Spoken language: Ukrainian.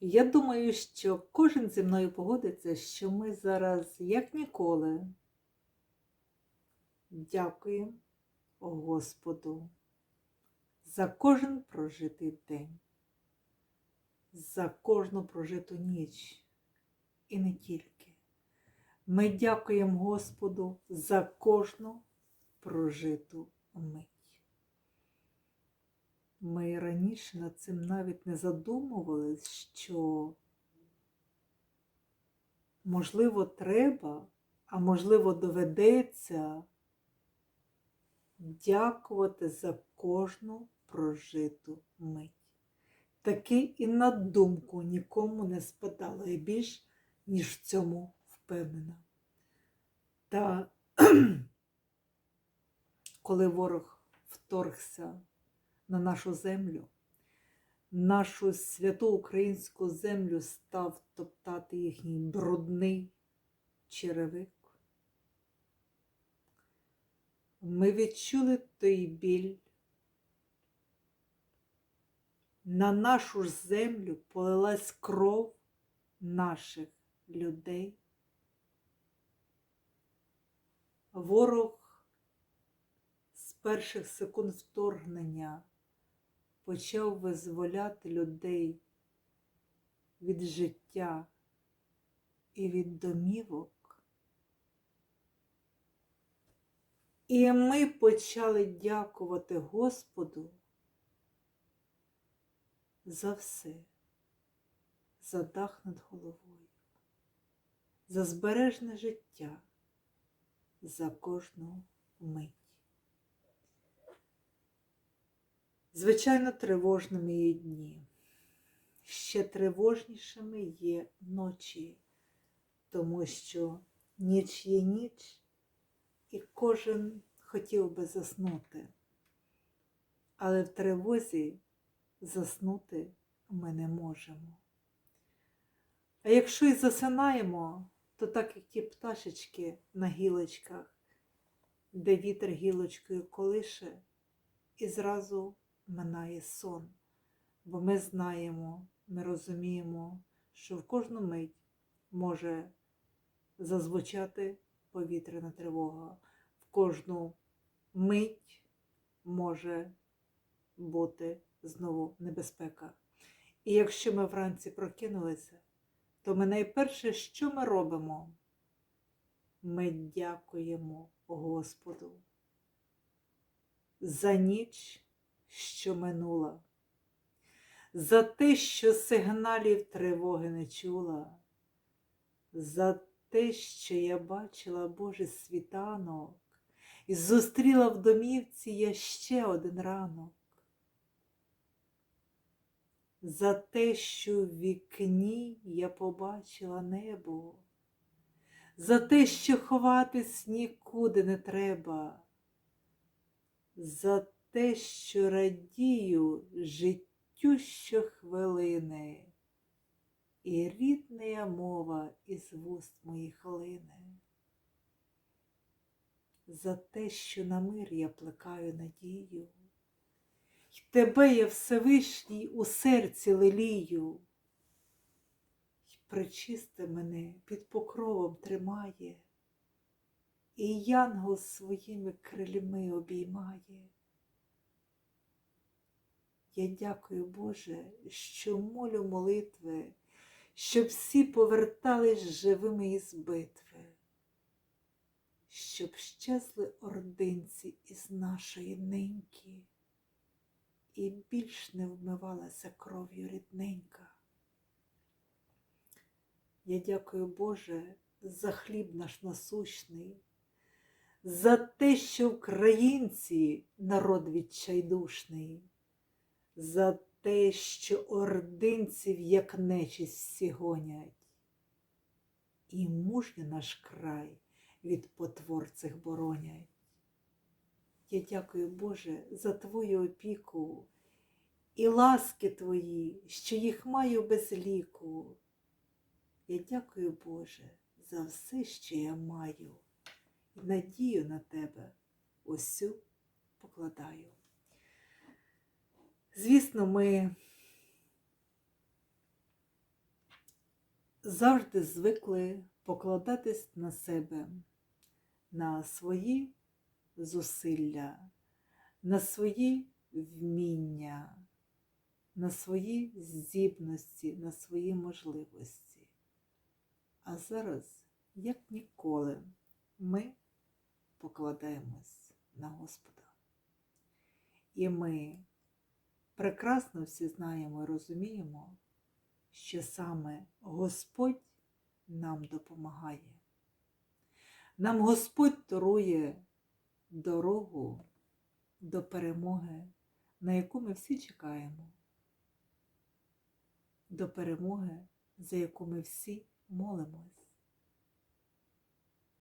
Я думаю, що кожен зі мною погодиться, що ми зараз, як ніколи, дякуємо Господу за кожен прожитий день, за кожну прожиту ніч і не тільки. Ми дякуємо Господу за кожну прожиту мить. Ми раніше над цим навіть не задумувались, що можливо треба, а можливо доведеться дякувати за кожну прожиту мить. Таки і на думку нікому не спадало і більш, ніж в цьому впевнена. Та коли ворог вторгся на нашу землю, нашу святу українську землю став топтати їхній брудний черевик. Ми відчули той біль. На нашу землю полилась кров наших людей. Ворог з перших секунд вторгнення почав визволяти людей від життя і від домівок. І ми почали дякувати Господу за все, за дах над головою, за збережне життя, за кожну мить. Звичайно, тривожними є дні. Ще тривожнішими є ночі, тому що ніч є ніч, і кожен хотів би заснути. Але в тривозі заснути ми не можемо. А якщо і засинаємо, то так як ті пташечки на гілочках, де вітер гілочкою колише, і зразу минає сон, бо ми знаємо, ми розуміємо, що в кожну мить може зазвучати повітряна тривога, в кожну мить може бути знову небезпека. І якщо ми вранці прокинулися, то ми найперше, що ми робимо? Ми дякуємо Господу за ніч, що минула, за те, що сигналів тривоги не чула, за те, що я бачила Божий світанок. І зустріла в домівці я ще один ранок. За те, що в вікні я побачила небо, за те, що ховатись нікуди не треба, за те, що радію життю щохвилини, і рідна мова із вуст моїх лине, за те, що на мир я плекаю надію. й Тебе я Всевишній у серці лелію, й причисти мене під покровом тримає, і янгол своїми крильми обіймає. Я дякую, Боже, що молю молитви, щоб всі повертались живими із битви, щоб щезли ординці із нашої неньки і більш не вмивалася кров'ю рідненька. Я дякую, Боже, за хліб наш насущний, за те, що українці народ відчайдушний, за те, що ординців, як нечість всі гонять, і мужньо наш край від потвор цих боронять. Я дякую, Боже, за Твою опіку і ласки Твої, що їх маю без ліку. Я дякую, Боже, за все, що я маю, і надію на Тебе усю покладаю. Звісно, ми завжди звикли покладатись на себе, на свої зусилля, на свої вміння, на свої здібності, на свої можливості. А зараз, як ніколи, ми покладаємось на Господа. І ми прекрасно всі знаємо і розуміємо, що саме Господь нам допомагає. Нам Господь дарує дорогу до перемоги, на яку ми всі чекаємо, до перемоги, за яку ми всі молимось.